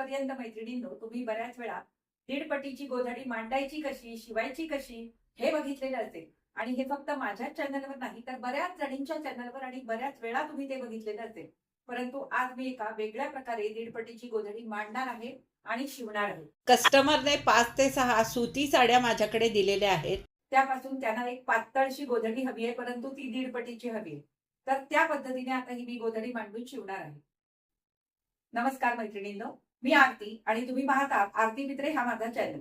आजपर्यंत मैत्रिणींनो तुम्ही बऱ्याच वेळा दीडपटीची गोधडी मांडायची कशी शिवायची कशी हे बघितलेलं असेल. आणि हे फक्त माझ्याच चॅनलवर नाही तर बऱ्याच जणींच्या चॅनलवर आणि बऱ्याच वेळा तुम्ही ते बघितलेलं असेल. परंतु आज मी एका वेगळ्या प्रकारे दीडपटीची गोधडी मांडणार आहे आणि शिवणार आहे. कस्टमरने पाच ते सहा सुती साड्या माझ्याकडे दिलेल्या आहेत. त्यापासून त्यांना एक पातळशी गोधडी हवी आहे परंतु ती दीडपटीची हवी आहे. तर त्या पद्धतीने आता ही मी गोधडी मांडून शिवणार आहे. नमस्कार मैत्रिणींनो. मी आरती आणि तुम्ही पाहता आरती मित्रे हा माझा चॅनल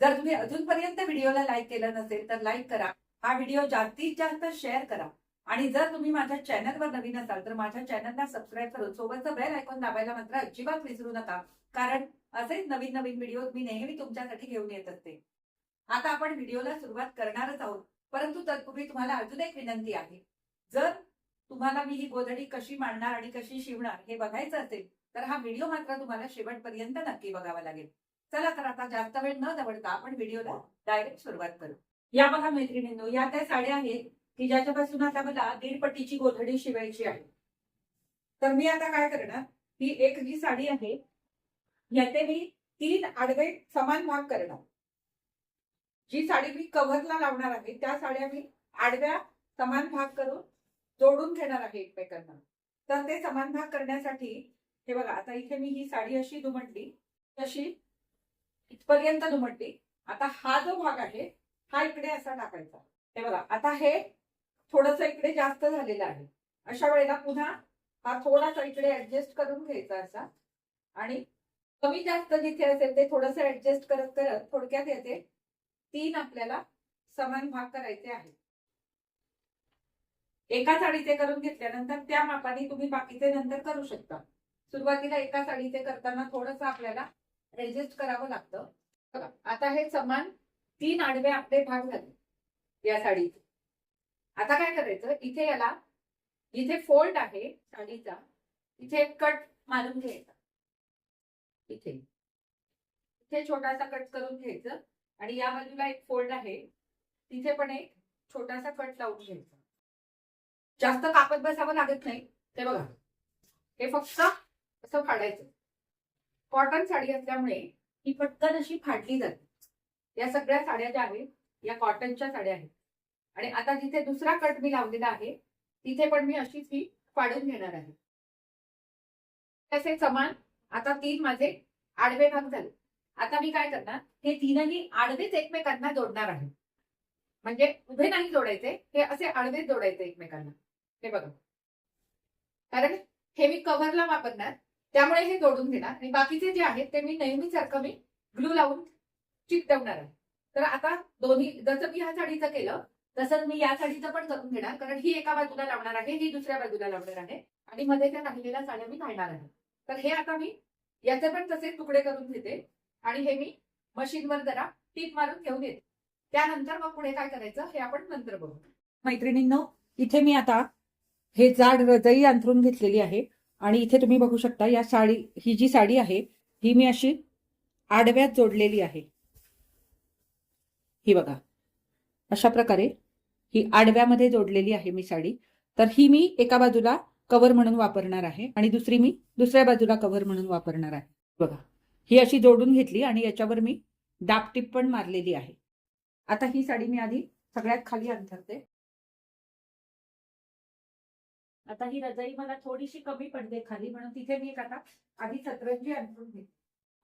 जर तुम्ही अजूनपर्यंत व्हिडिओला लाईक केलं नसेल तर लाईक करा. हा व्हिडिओ जास्तीत जास्त शेअर करा. आणि जर तुम्ही माझ्या चॅनलवर नवीन असाल तर माझ्या चॅनलला सबस्क्राईब करून सोबतचं बेल ऐकून दाबायला मात्र अजिबात विसरू नका. कारण असेच नवीन नवीन व्हिडिओ मी नेहमी तुमच्यासाठी घेऊन येत असते. आता आपण व्हिडिओला सुरुवात करणारच आहोत. परंतु तत्पूर्वी तुम्हाला अजून एक विनंती आहे. जर तुम्हाला मी ही गोधडी कशी मांडणार आणि कशी शिवणार हे बघायचं असेल तर हा व्हिडिओ मात्र तुम्हाला शेवटपर्यंत नक्की बघावा लागेल. चला तर आता जास्त वेळ न दवडता आपण व्हिडिओला डायरेक्ट सुरुवात करू. या बघा मैत्रिणींनो या त्या साड्या आहेत की ज्याच्यापासून आता मला दीडपट्टीची गोधडी शिवायची आहे. तर मी आता काय करणार ही एक जी साडी आहे याचे मी तीन आडवे समान भाग करणार. जी साडी मी कव्हरला लावणार आहे त्या साड्या मी आडव्या समान भाग करून जोडून घेणार आहे एकमेकांना. तर ते समान भाग करण्यासाठी हे बघा आता इथे मी ही साडी अशी दुमटली तशी इथपर्यंत दुमटली आता हा जो भाग आहे हा इकडे असा टाकायचा. हे बघा आता हे थोडस इकडे जास्त झालेलं आहे. अशा वेळेला पुन्हा हा थोडासा इकडे ऍडजस्ट करून घ्यायचा असा. आणि कमी जास्त जिथे असेल ते थोडस ऍडजस्ट करत करत थोडक्यात येते. तीन आपल्याला समान भाग करायचे आहेत. एका साडीचे करून घेतल्यानंतर त्या मापाने तुम्ही बाकीचे नंतर करू शकता. सुरुवातीला एका साडीचे करताना थोडस आपल्याला ऍडजस्ट करावं लागतं. बघा, आता हे समान तीन आडवे आपले भाग झाले या साडीचे. आता काय करायचं? इथे याला इथे फोल्ड आहे साडीचा इथे एक कट मारून घ्यायचा. इथे. इथे छोटासा कट करून घ्यायचं आणि या बाजूला एक फोल्ड आहे. तिथे पण एक छोटासा कट लावून घ्यायचा. जास्त कापत बसावं लागत नाही. ते बघा. हे फक्त असं फाडायचं. कॉटन साडी असल्यामुळे ही पटकन अशी फाडली जाते. या सगळ्या साड्या ज्या आहेत या कॉटनच्या साड्या आहेत. आणि आता जिथे दुसरा कट मी लावलेला आहे तिथे पण मी अशीच ही फाडून घेणार आहे. तसे समान आता तीन माझे आडवे भाग झाले. आता मी काय करणार हे तीनही आडवेच एकमेकांना जोडणार आहे. म्हणजे उभे नाही जोडायचे हे असे आडवेच जोडायचे एकमेकांना. हे बघा. कारण हे मी कव्हरला वापरणार त्यामुळे हे जोडून घेणार. आणि बाकीचे जे आहेत ते मी नेहमीसारखं मी ग्लू लावून चिकटवणार आहे. तर आता दोन्ही जसं मी ह्या साडीचं केलं तसंच मी या साडीचं पण करून घेणार. कारण ही एका बाजूला लावणार आहे ही दुसऱ्या बाजूला लावणार आहे. आणि मध्ये त्या राहिलेल्या साड्या मी घालणार आहे. तर हे आता मी याचे पण तसे तुकडे करून घेते. आणि हे मी मशीनवर जरा टीप मारून घेऊन येते. त्यानंतर मग पुढे काय करायचं हे आपण नंतर बघू. मैत्रिणींनो इथे मी आता हे जाड रजई अंथरून घेतलेली आहे. आणि इथे तुम्ही बघू शकता या साडी ही जी साडी आहे ही मी अशी आडव्यात जोडलेली आहे. ही बघा. अशा प्रकारे ही आडव्यामध्ये जोडलेली आहे मी साडी. तर ही मी एका बाजूला कव्हर म्हणून वापरणार आहे आणि दुसरी मी दुसऱ्या बाजूला कव्हर म्हणून वापरणार आहे. बघा. ही अशी जोडून घेतली आणि याच्यावर मी दापटीप पण मारलेली आहे. आता ही साडी मी आधी सगळ्यात खाली अंतरते आता ही रजाई मला थोडीशी कमी पडते खाली म्हणून तिथे मी एक आता आधी सतरंजी अंथरून घेते.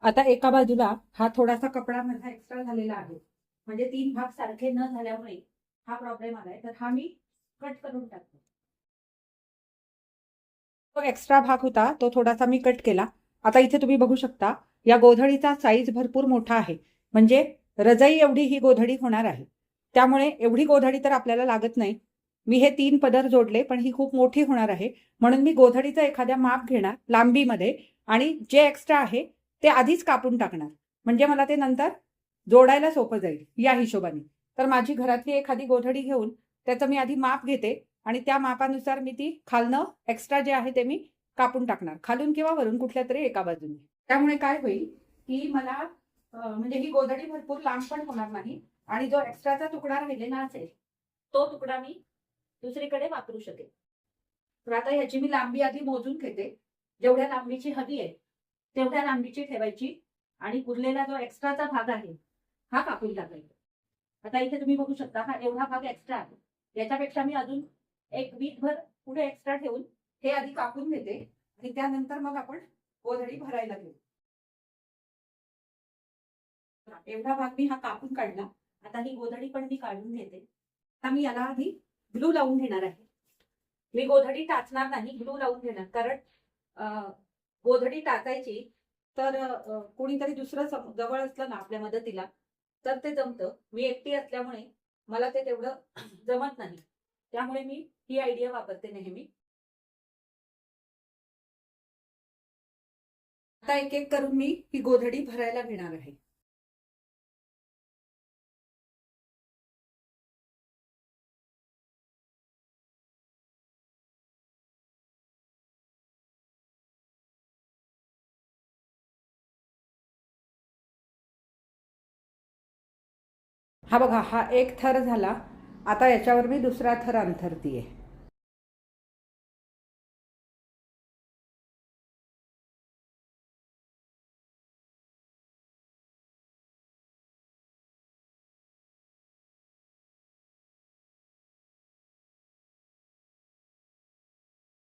आता एका बाजूला हा थोडासा कपडा माझा एक्स्ट्रा झालेला आहे. म्हणजे तीन भाग सारखे न झाल्यामुळे हा प्रॉब्लेम आलाय. तर हा मी कट करून टाकतो. तो एक्स्ट्रा भाग होता तो थोडासा मी कट केला. आता इथे तुम्ही बघू शकता या गोधडीचा साईज भरपूर मोठा आहे. म्हणजे रजाई एवढी ही गोधडी होणार आहे. त्यामुळे एवढी गोधडी तर आपल्याला लागत नाही. मी हे तीन पदर जोडले पण ही खूप मोठी होणार आहे. म्हणून मी गोधडीचं एखाद्या माप घेणार लांबीमध्ये आणि जे एक्स्ट्रा आहे ते आधीच कापून टाकणार. म्हणजे मला ते नंतर जोडायला सोपं जाईल या हिशोबाने. तर माझी घरातली एखादी गोधडी घेऊन त्याचं मी आधी माप घेते आणि त्या मापानुसार मी ती खालनं एक्स्ट्रा जे आहे ते मी कापून टाकणार. खालून किंवा वरून कुठल्या तरी एका बाजूने. त्यामुळे काय होईल की मला म्हणजे ही गोधडी भरपूर लांब पण होणार नाही आणि जो एक्स्ट्राचा तुकडा राहिलेला असेल तो तुकडा मी दुसरीकडे वापरू शकेल तर आता ह्याची मी लांबी आधी मोजून घेते. जेवढ्या लांबीची हवी आहे तेवढ्या लांबीची ठेवायची आणि उरलेला जो एक्स्ट्राचा भाग आहे हा कापून टाकायचा. आता इथे तुम्ही बघू शकता हा एवढा भाग एक्स्ट्रा आहे. याच्यापेक्षा मी अजून एक वीट भर पुढे एक्स्ट्रा ठेवून हे आधी कापून घेते आणि त्यानंतर मग आपण गोधडी भरायला घेऊ. एवढा भाग मी हा कापून काढला. आता ही गोधडी पण मी काढून घेते. आता मी याला आधी ग्लू लावून घेणार आहे. मी गोधडी टाचणार नाही ग्लू लावून घेणार. कारण गोधडी टाचायची तर कुणीतरी कोणीतरी दुसरं जवळ असलं ना आपल्या मदतीला तर ते जमतं. मी एकटी असल्यामुळे मला ते तेवढं जमत नाही. त्यामुळे मी ही आयडिया वापरते नेहमी. आता एक एक करून मी ही गोधडी भरायला घेणार आहे. हा बघा हा एक थर झाला. आता याच्यावर मी दुसरा थर अंथरतीये.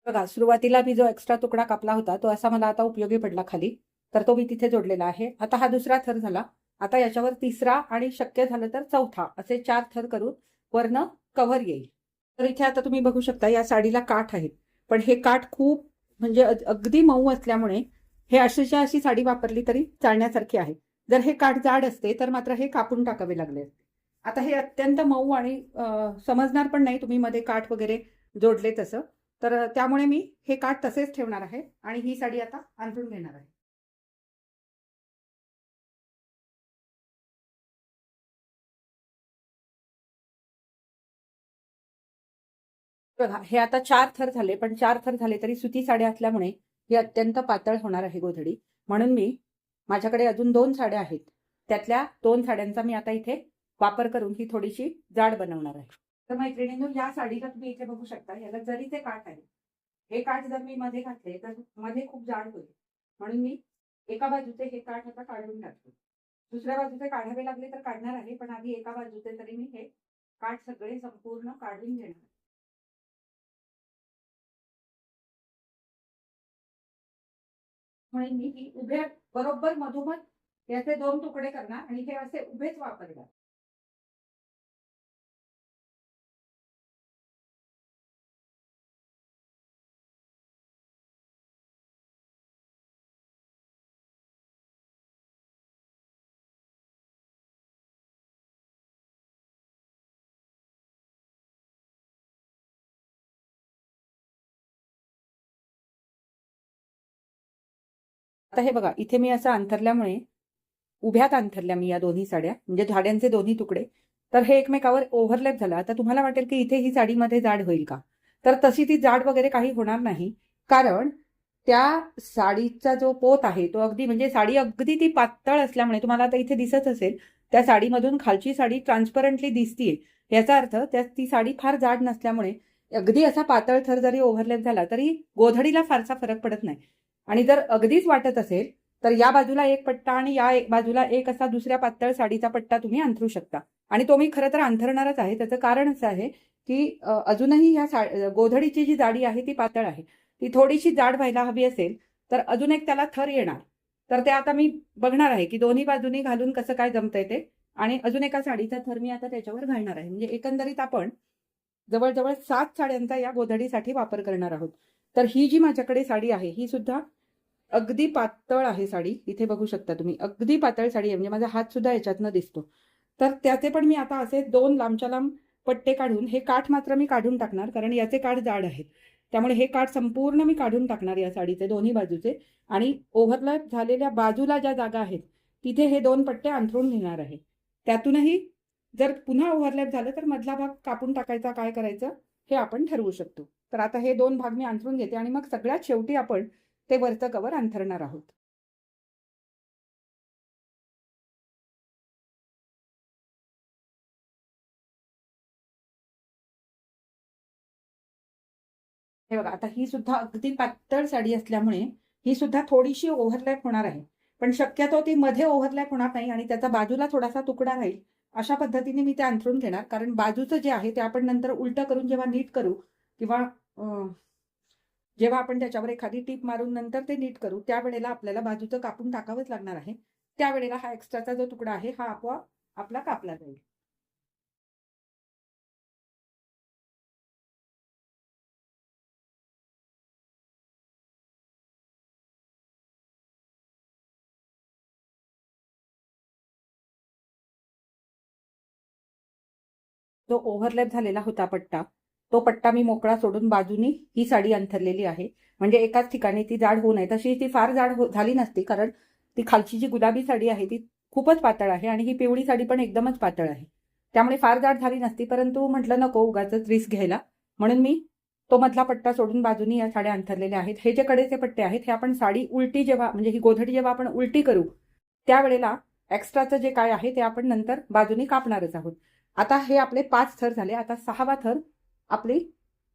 बघा सुरुवातीला मी जो एक्स्ट्रा तुकडा कापला होता तो असा मला आता उपयोगी पडला खाली. तर तो मी तिथे जोडलेला आहे. आता हा दुसरा थर झाला. आता याच्यावर तिसरा आणि शक्य झालं तर चौथा असे चार थर करून वरनं कव्हर येईल. तर इथे आता तुम्ही बघू शकता या साडीला काठ आहेत. पण हे काठ खूप म्हणजे अगदी मऊ असल्यामुळे हे अशीच्या अशी साडी वापरली तरी चालण्यासारखी आहे. जर हे काठ जाड असते तर मात्र हे कापून टाकावे लागले असते. आता हे अत्यंत मऊ आणि समजणार पण नाही तुम्ही मध्ये काठ वगैरे जोडले तसं. तर त्यामुळे मी हे काठ तसेच ठेवणार आहे आणि ही साडी आता आणून घेणार आहे. बघा हे आता चार थर झाले पण चार थर झाले तरी सुती साड्या असल्यामुळे ही अत्यंत पातळ होणार आहे गोधडी. म्हणून मी माझ्याकडे अजून दोन साड्या आहेत. त्यातल्या दोन साड्यांचा मी आता इथे वापर करून ही थोडीशी जाड बनवणार आहे. तर मैत्रिणींनो या साडीला तुम्ही इथे बघू शकता याला जरीचे काठ आहे हे काठ जर मी मध्ये घातले तर मध्ये खूप जाड होईल. म्हणून मी एका बाजूचे हे काठ आता काढून टाकतो. दुसऱ्या बाजूचे काढावे लागले तर काढणार आहे पण आधी एका बाजूचे तरी मी हे काठ सगळे संपूर्ण काढून घेणार म्हणून मी ही उभ्या बरोबर मधोमध याचे दोन तुकडे करणार आणि हे असे उभेच वापरणार. आता हे बघा इथे मी असं अंथरल्यामुळे उभ्यात अंथरल्या मी या दोन्ही साड्या म्हणजे झाड्यांचे दोन्ही तुकडे. तर हे एकमेकावर ओव्हरलॅप झाला. आता तुम्हाला वाटेल की इथे ही साडीमध्ये जाड होईल का? तर तशी ती जाड वगैरे काही होणार नाही. कारण त्या साडीचा जो पोत आहे तो अगदी म्हणजे साडी अगदी ती पातळ असल्यामुळे तुम्हाला आता इथे दिसत असेल त्या साडीमधून खालची साडी ट्रान्सपरंटली दिसतीये. याचा अर्थ त्या ती साडी फार जाड नसल्यामुळे अगदी असा पातळ थर जरी ओव्हरलॅप झाला तरी गोधडीला फारसा फरक पडत नाही. आणि जर अगदीच वाटत असेल तर या बाजूला एक पट्टा आणि या एक बाजूला एक असा दुसऱ्या पातळ साडीचा पट्टा तुम्ही अंथरू शकता. आणि तो मी खरं तर अंथरणारच आहे. त्याचं कारण असं आहे की अजूनही ह्या गोधडीची जी जाडी आहे ती पातळ आहे. ती थोडीशी जाड व्हायला हवी असेल तर अजून एक त्याला थर येणार. तर ते आता मी बघणार आहे की दोन्ही बाजूनी घालून कसं काय जमतंय ते. आणि अजून एका साडीचा थर मी आता त्याच्यावर घालणार आहे. म्हणजे एकंदरीत आपण जवळजवळ सात साड्यांचा या गोधडीसाठी वापर करणार आहोत. तर ही जी माझ्याकडे साडी आहे ही सुद्धा अगदी पातळ आहे साडी. इथे बघू शकता तुम्ही. अगदी पातळ साडी आहे. म्हणजे माझा हात सुद्धा याच्यातनं दिसतो. तर त्याचे पण मी आता असे दोन लांबच्या लांब पट्टे काढून हे काठ मात्र मी काढून टाकणार कारण याचे काठ जाड आहेत. त्यामुळे हे काठ संपूर्ण मी काढून टाकणार या साडीचे दोन्ही बाजूचे. आणि ओव्हरलॅप झालेल्या बाजूला ज्या जागा आहेत तिथे हे दोन पट्टे अंथरून घेणार आहे. त्यातूनही जर पुन्हा ओव्हरलॅप झालं तर मधला भाग कापून टाकायचा काय करायचं हे आपण ठरवू शकतो. तर आता हे दोन भाग मी अंथरून घेते आणि मग सगळ्यात शेवटी आपण ते वरचं कवर अंथरणार आहोत. हे बघा आता ही सुद्धा अगदी पातळ साडी असल्यामुळे ही सुद्धा थोडीशी ओव्हरलॅप होणार आहे. पण शक्यतो ती मध्ये ओव्हरलॅप होणार नाही आणि त्याचा बाजूला थोडासा तुकडा राहील अशा पद्धतीने मी ते अंथरून घेणार. कारण बाजूचं जे आहे ते आपण नंतर उलटं करून जेव्हा नीट करू किंवा जेव्हा आपण त्याच्यावर एखादी टीप मारून नंतर ते नीट करू त्यावेळेला आपल्याला बाजूचं कापून टाकावंच लागणार आहे. त्यावेळेला हा एक्स्ट्राचा जो तुकडा आहे हा आपोआप आपला कापला जाईल. जो ओव्हरलॅप झालेला होता पट्टा. तो पट्टा मी मोकळा सोडून बाजूनी ही साडी अंथरलेली आहे. म्हणजे एकाच ठिकाणी ती जाड होऊ नये. तशी ती फार जाड हो- झाली नसती कारण ती खालची जी गुलाबी साडी आहे ती खूपच पातळ आहे आणि ही पिवळी साडी पण एकदमच पातळ आहे. त्यामुळे फार जाड झाली नसती परंतु म्हटलं नको उगाच रिस्क घ्यायला. म्हणून मी तो मधला पट्टा सोडून बाजूनी या साड्या अंथरलेल्या आहेत. हे जे कडेचे पट्टे आहेत हे आपण साडी उलटी जेव्हा म्हणजे ही गोधडी जेव्हा आपण उलटी करू त्यावेळेला एक्स्ट्राचं जे काय आहे ते आपण नंतर बाजूनी कापणारच आहोत. आता हे आपले पाच थर झाले. आता सहावा थर आपली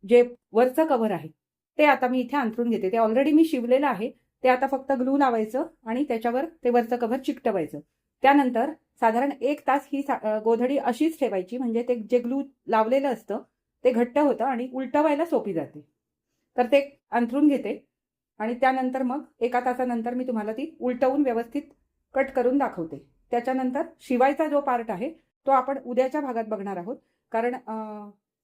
जे वरचं कव्हर आहे ते आता मी इथे अंथरून घेते. ते ऑलरेडी मी शिवलेलं आहे. ते आता फक्त ग्लू लावायचं आणि त्याच्यावर ते वरचं कव्हर चिकटवायचं. त्यानंतर साधारण एक तास ही गोधडी अशीच ठेवायची. म्हणजे ते जे ग्लू लावलेलं असतं ते घट्ट होतं आणि उलटवायला सोपी जाते. तर ते अंथरून घेते. आणि त्यानंतर मग एका तासानंतर मी तुम्हाला ती उलटवून व्यवस्थित कट करून दाखवते. त्याच्यानंतर शिवायचा जो पार्ट आहे तो आपण उद्याच्या भागात बघणार आहोत. कारण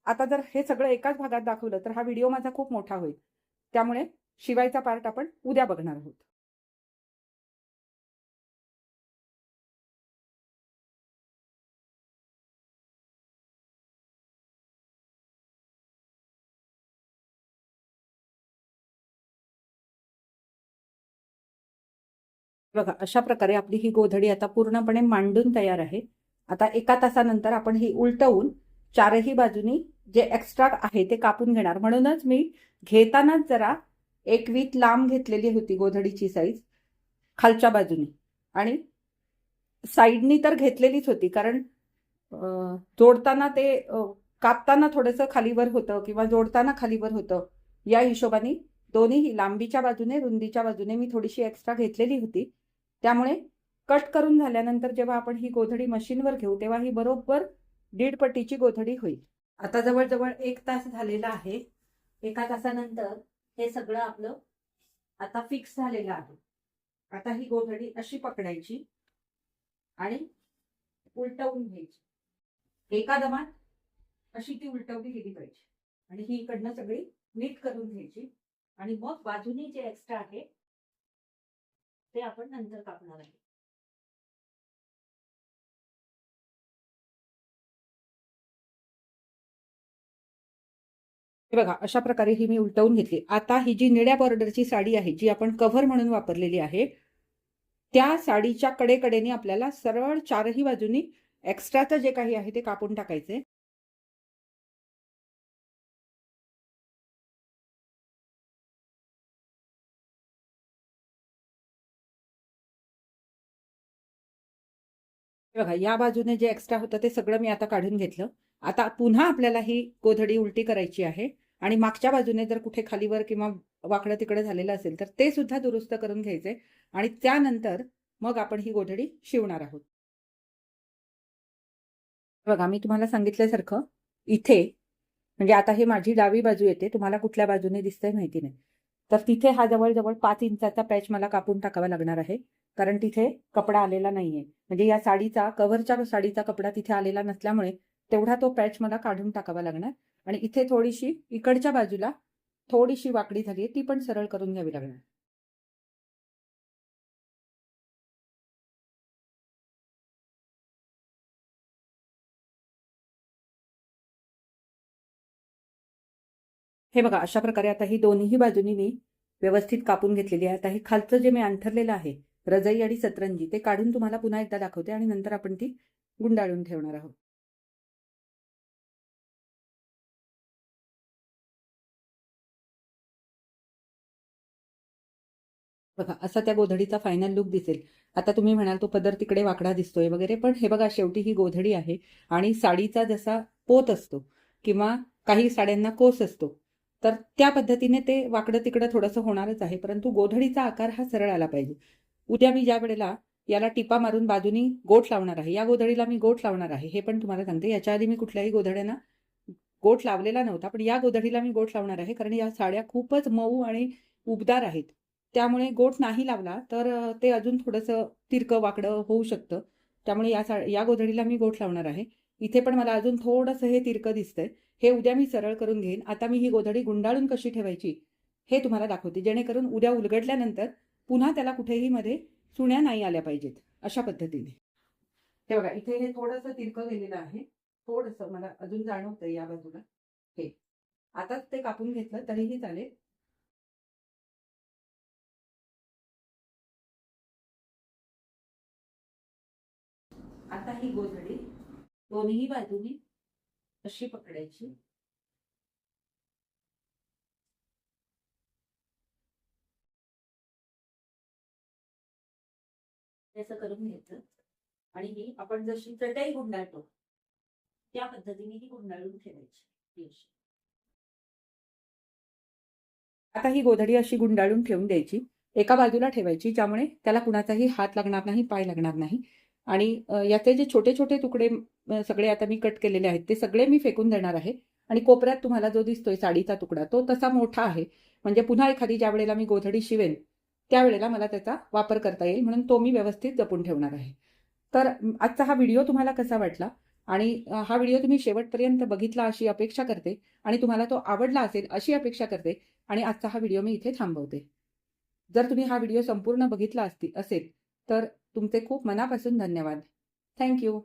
आता जर हे सगळं एकाच भागात दाखवलं तर हा व्हिडिओ माझा खूप मोठा होईल. त्यामुळे शिवायचा पार्ट आपण उद्या बघणार आहोत. बघा अशा प्रकारे आपली ही गोधडी आता पूर्णपणे मांडून तयार आहे. आता एका तासानंतर आपण ही उलटवून चारही बाजूनी जे एक्स्ट्रा आहे ते कापून घेणार. म्हणूनच मी घेतानाच जरा एक वीत लांब घेतलेली होती गोधडीची साईज खालच्या बाजूनी. आणि साईडनी तर घेतलेलीच होती कारण जोडताना ते कापताना थोडंसं खालीवर होतं किंवा जोडताना खालीवर होतं. या हिशोबाने दोन्ही लांबीच्या बाजूने रुंदीच्या बाजूने मी थोडीशी एक्स्ट्रा घेतलेली होती. त्यामुळे कट करून झाल्यानंतर जेव्हा आपण ही गोधडी मशीनवर घेऊ तेव्हा ही बरोबर दीड पट्टीची गोधडी होईल. आता जवळजवळ एक तास झालेला आहे. एका तासानंतर हे सगळं आपलं आता फिक्स झालेलं आहे. आता ही गोधडी अशी पकडायची आणि उलटवून घ्यायची. एका दमात अशी ती उलटवली गेली पाहिजे. आणि ही इकडनं सगळी नीट करून घ्यायची. आणि मग बाजूनी जे एक्स्ट्रा आहे ते आपण नंतर कापणार आहे हे बघा अशा प्रकारे ही मी उलटवून घेतली. आता ही जी निळ्या बॉर्डरची साडी आहे जी आपण कव्हर म्हणून वापरलेली आहे त्या साडीच्या कडेकडेने आपल्याला सरळ चारही बाजूनी एक्स्ट्राचं जे काही आहे ते कापून टाकायचे. बघा या बाजूने जे एक्स्ट्रा होतं ते सगळं मी आता काढून घेतलं. आता पुन्हा आपल्याला ही गोधडी उलटी करायची आहे. आणि मागच्या बाजूने जर कुठे खालीवर किंवा वाकडं तिकडं झालेलं असेल तर ते सुद्धा दुरुस्त करून घ्यायचे आणि त्यानंतर मग आपण ही गोधडी शिवणार आहोत. बघा मी तुम्हाला सांगितल्यासारखं इथे म्हणजे आता हे माझी डावी बाजू येते तुम्हाला कुठल्या बाजूने दिसतंय माहिती नाही. तर तिथे हा जवळजवळ पाच इंचाचा पॅच मला कापून टाकावा लागणार आहे कारण तिथे कपडा आलेला नाहीये. म्हणजे या साडीचा कव्हरच्या साडीचा कपडा तिथे आलेला नसल्यामुळे तेवढा तो पॅच मला काढून टाकावा लागणार. आणि इथे थोडीशी इकडच्या बाजूला थोडीशी वाकडी झाली आहे ती पण सरळ करून घ्यावी लागणार. हे बघा अशा प्रकारे आता ही दोन्ही बाजूनी मी व्यवस्थित कापून घेतलेली आहे. आता हे खालचं जे मी अंथरलेलं आहे रजई आणि सतरंजी ते काढून तुम्हाला पुन्हा एकदा दाखवते आणि नंतर आपण ती गुंडाळून ठेवणार आहोत. बघा असा त्या गोधडीचा फायनल लुक दिसेल. आता तुम्ही म्हणाल तो पदर तिकडे वाकडा दिसतोय वगैरे पण हे बघा शेवटी ही गोधडी आहे आणि साडीचा जसा पोत असतो किंवा काही साड्यांना कोस असतो तर त्या पद्धतीने ते वाकडं तिकडं थोडंसं होणारच आहे. परंतु गोधडीचा आकार हा सरळ आला पाहिजे. उद्या मी ज्या वेळेला याला टिपा मारून बाजूनी गोठ लावणार आहे या गोधडीला मी गोठ लावणार आहे हे पण तुम्हाला सांगते. याच्या आधी मी कुठल्याही गोधड्यांना गोठ लावलेला नव्हता पण या गोधडीला मी गोठ लावणार आहे कारण या साड्या खूपच मऊ आणि उबदार आहेत. त्यामुळे गोठ नाही लावला तर ते अजून थोडंसं तिरकं वाकडं होऊ शकतं. त्यामुळे या सा या गोधडीला मी गोठ लावणार आहे. इथे पण मला अजून थोडंसं हे तिरकं दिसतंय. हे उद्या मी सरळ करून घेईन. आता मी ही गोधडी गुंडाळून कशी ठेवायची हे तुम्हाला दाखवते. जेणेकरून उद्या उलगडल्यानंतर पुन्हा त्याला कुठेही मध्ये सुण्या नाही आल्या पाहिजेत अशा पद्धतीने. हे बघा इथे हे थोडंसं तिरकं गेलेलं आहे. थोडंसं मला अजून जाणवतंय या बाजूला. हे. आताच ते कापून घेतलं तरीही चालेल. आता ही गोधडी दोन्ही बाजूनी अशी पकडायची? असं करून घ्यायचं. आणि ही आपण जशी चटई गुंडाळतो त्या पद्धतीने ही गुंडाळून ठेवायची. आता ही गोधडी अशी गुंडाळून ठेवून द्यायची. एका बाजूला ठेवायची ज्यामुळे त्याला कुणाचाही हात लागणार नाही पाय लागणार नाही. आणि याचे जे छोटे छोटे तुकडे सगळे आता मी कट केलेले आहेत ते सगळे मी फेकून देणार आहे. आणि कोपऱ्यात तुम्हाला जो दिसतोय साडीचा तुकडा तो तसा मोठा आहे. म्हणजे पुन्हा एखादी ज्या वेळेला मी गोधडी शिवेन त्यावेळेला मला त्याचा वापर करता येईल म्हणून तो मी व्यवस्थित जपून ठेवणार आहे. तर आजचा हा व्हिडिओ तुम्हाला कसा वाटला? आणि हा व्हिडिओ तुम्ही शेवटपर्यंत बघितला अशी अपेक्षा करते आणि तुम्हाला तो आवडला असेल अशी अपेक्षा करते आणि आजचा हा व्हिडिओ मी इथे थांबवते. जर तुम्ही हा व्हिडिओ संपूर्ण बघितला असती असेल तर तुमचे खूप मनापासून धन्यवाद. थँक्यू